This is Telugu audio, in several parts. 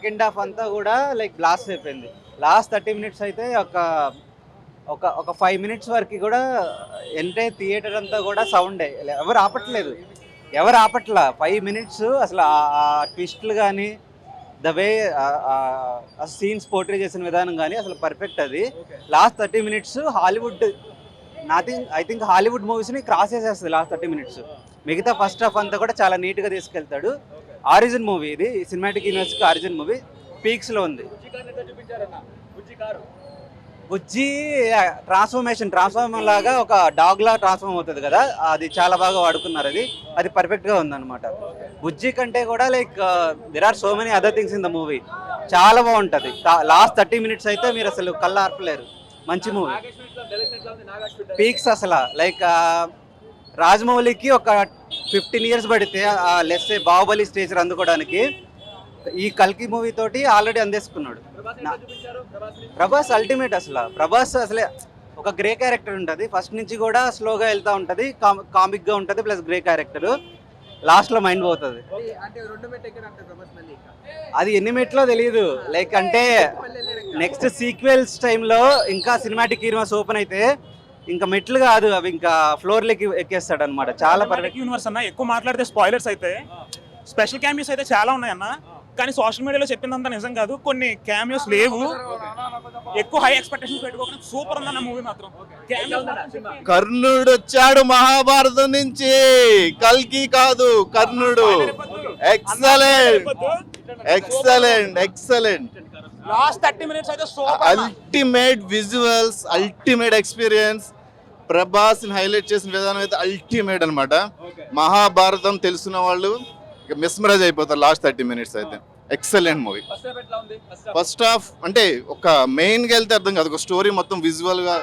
సెకండ్ హాఫ్ అంతా కూడా లైక్ బ్లాస్ట్ అయిపోయింది. లాస్ట్ థర్టీ మినిట్స్ అయితే ఒక ఒక ఒక ఫైవ్ మినిట్స్ వరకు కూడా ఎంటే థియేటర్ అంతా కూడా సౌండ్ ఎవరు ఆపట్లేదు. ఎవరు ఆపట్లా? ఫైవ్ మినిట్స్ అసలు ఆ ట్విస్ట్లు కానీ ద వే ఆ సీన్స్ పోర్ట్రే చేసిన విధానం కానీ అసలు పర్ఫెక్ట్ అది. Last thirty minutes Hollywood nothing I think Hollywood మూవీస్ని cross చేసేస్తుంది లాస్ట్ థర్టీ మినిట్స్ మిగతా ఫస్ట్ హాఫ్ అంతా కూడా చాలా నీట్గా తీసుకెళ్తాడు. ఆరిజిన్ మూవీ ఇది. సినిమాటిక్ యూనివర్స్కి ఆరిజిన్ మూవీ పీక్స్లో ఉంది. బుజ్జి ట్రాన్స్ఫర్మేషన్ ట్రాన్స్ఫార్మ్ లాగా ఒక డాగ్ లా ట్రాన్స్ఫార్మ్ అవుతుంది కదా. అది చాలా బాగా వాడుకున్నారు అది. అది పర్ఫెక్ట్గా ఉందన్నమాట. బుజ్జి కంటే కూడా like there are so many other things in the movie చాలా బాగుంటది. లాస్ట్ థర్టీ మినిట్స్ అయితే మీరు అసలు కళ్ళు ఆర్పలేరు మంచి మూవీ పీక్స్ అసలు. లైక్ రాజమౌళికి ఒక ఫిఫ్టీన్ ఇయర్స్ పడితే లెస్ బాహుబలి స్టేజ్ అందుకోవడానికి ఈ కల్కి మూవీ తోటి ఆల్రెడీ అందేసుకున్నాడు. ప్రభాస్ అల్టిమేట్ అసలు. ప్రభాస్ అసలే ఒక గ్రే క్యారెక్టర్ ఉంటుంది. ఫస్ట్ నుంచి కూడా స్లోగా వెళ్తా ఉంటుంది. కామిక్గా ఉంటుంది ప్లస్ గ్రే క్యారెక్టర్ లాస్ట్లో మైండ్ పోతుంది. అది ఎన్ని మెట్లో తెలియదు లైక్ అంటే నెక్స్ట్ సీక్వెల్స్ టైంలో ఇంకా? సినిమాటిక్ హీరోస్ ఓపెన్ అయితే ఇంకా మెట్లు కాదు అవి ఇంకా ఫ్లోర్లకి ఎక్కేస్తాడు అనమాట చాలా పర్ఫెక్ట్ యూనివర్స్ అన్న ఎక్కువ మాట్లాడితే స్పాయిలర్స్ అయితే స్పెషల్ క్యామియోస్ అయితే చాలా ఉన్నాయన్న. కానీ సోషల్ మీడియాలో చెప్పిందంతా నిజం కాదు కొన్ని క్యామియోస్ లేవు. ఎక్కువ హై ఎక్స్పెక్టేషన్స్ పెట్టుకోకుండా సూపర్ ఉందన్న మూవీ మాత్రం. కర్ణుడు వచ్చాడు మహాభారతం నుంచి. కల్కి కాదు కర్ణుడు. Excellent excellent excellent last thirty minutes అయితే super ultimate visuals ultimate experience Prabhas highlight చేసిన విధానం అయితే అల్టిమేట్ అన్నమాట. మహాభారతం తెలుసున్న వాళ్ళు మిస్మరైజ్ అయిపోతారు లాస్ట్ థర్టీ మినిట్స్ అయితే. ఎక్సలెంట్ మూవీ ఫస్ట్ హాఫ్ అంటే ఒక మెయిన్గా వెళ్తే అర్థం కాదు. ఒక స్టోరీ మొత్తం విజువల్గా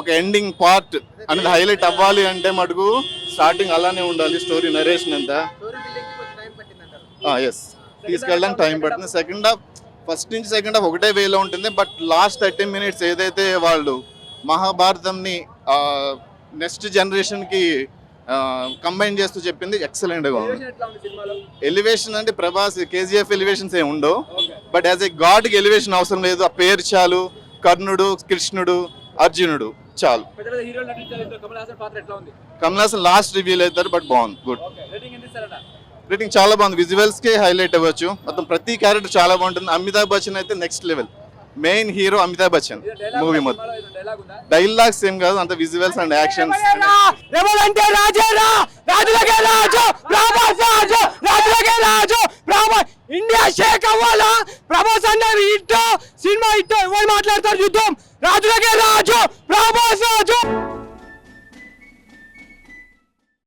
ఒక ఎండింగ్ పార్ట్ అనేది హైలైట్ అవ్వాలి అంటే మటుకు స్టార్టింగ్ అలానే ఉండాలి స్టోరీ నరేషన్ అంతా. స్టోరీ బిల్డింగ్ కొంచెం టైం పట్టింది అంటారు ఎస్ తీసుకెళ్ళడానికి టైం పడుతుంది సెకండ్ హాఫ్ ఫస్ట్ నుంచి సెకండ్ హాఫ్ ఒకటే వేలో ఉంటుంది. బట్ లాస్ట్ థర్టీ మినిట్స్ ఏదైతే వాళ్ళు మహాభారతంని నెక్స్ట్ జనరేషన్కి కంబైన్ చేస్తూ చెప్పింది ఎక్సలెంట్గా ఉంది. ఎలివేషన్ అంటే ప్రభాస్ కేజీఎఫ్ ఎలివేషన్స్ ఏమి ఉండవు. బట్ యాజ్ ఎ గాడ్కి ఎలివేషన్ అవసరం లేదు. ఆ పేరు చాలు. కర్ణుడు కృష్ణుడు అర్జునుడు చాలు. కమల్ హాసన్ లాస్ట్ రివ్యూల్ అవుతారు బట్ బాగుంది. గుడ్ రేటింగ్ చాలా బాగుంది. విజువల్స్ కే హైలైట్ అవ్వచ్చు. మొత్తం ప్రతి క్యారెక్టర్ చాలా బాగుంటుంది. అమితాబ్ బచ్చన్ అయితే next level main hero Amitabh Bachchan movie మొత్తం. డైలాగ్స్ ఏం కాదు అంత విజువల్స్ అండ్ యాక్షన్స్ ఎవరంటే రాజేరా రాజులకే రాజు ప్రభాస్ రాజు రాజులకే రాజు ప్రభాస్ ఇండియా షేక్ అవ్వాలా? ప్రభాస్ అంటే హిట్ సినిమా హిట్ ఎవరు మాట్లాడతారు చూద్దాం. రాజులకే రాజు ప్రభాస్